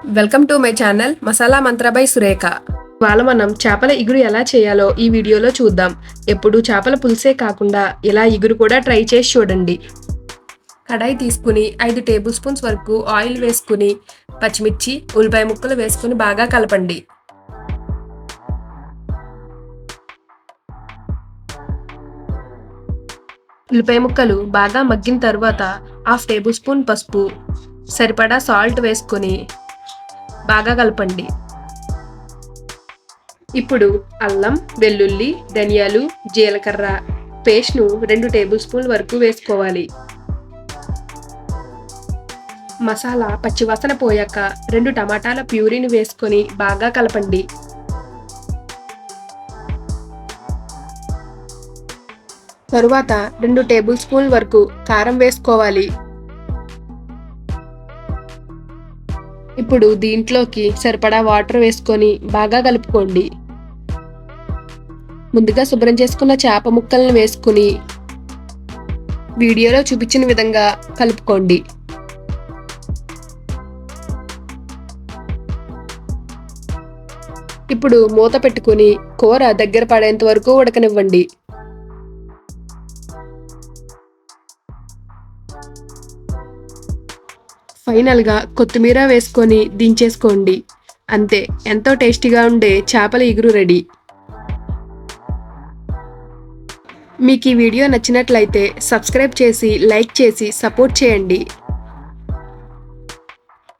Welcome to my channel Masala Mantra by Surekha. ఇవాళ మనం చేపల ఇగురు ఎలా చేయాలో ఈ వీడియోలో చూద్దాం. ఎప్పుడు చేపల పులుసే కాకుండా ఇలా ఇగురు కూడా ట్రై చేసి చూడండి. కడాయి తీసుకుని ఐదు టేబుల్ స్పూన్స్ వరకు ఆయిల్ వేసుకుని పచ్చిమిర్చి ఉల్లిపాయ ముక్కలు వేసుకుని బాగా కలపండి. ఉల్లిపాయ ముక్కలు బాగా మగ్గిన తర్వాత హాఫ్ టేబుల్ స్పూన్ పసుపు సరిపడా సాల్ట్ వేసుకొని బాగా కలపండి. ఇప్పుడు అల్లం వెల్లుల్లి ధనియాలు జీలకర్ర పేస్ట్ను రెండు టేబుల్ స్పూన్ వరకు వేసుకోవాలి. మసాలా పచ్చివాసన పోయాక రెండు టమాటాల ప్యూరీని వేసుకొని బాగా కలపండి. తరువాత రెండు టేబుల్ స్పూన్ వరకు కారం వేసుకోవాలి. ఇప్పుడు దీంట్లోకి సరిపడా వాటర్ వేసుకొని బాగా కలుపుకోండి. ముందుగా శుభ్రం చేసుకున్న చేప ముక్కలను వేసుకుని వీడియోలో చూపించిన విధంగా కలుపుకోండి. ఇప్పుడు మూత పెట్టుకుని కూర దగ్గర పడేంత వరకు ఉడకనివ్వండి. ఫైనల్గా కొత్తిమీర వేసుకొని దించేసుకోండి. అంతే ఎంతో టేస్టీగా ఉండే చేపల ఇగురు రెడీ. మీకు ఈ వీడియో నచ్చినట్లయితే సబ్స్క్రైబ్ చేసి లైక్ చేసి సపోర్ట్ చేయండి.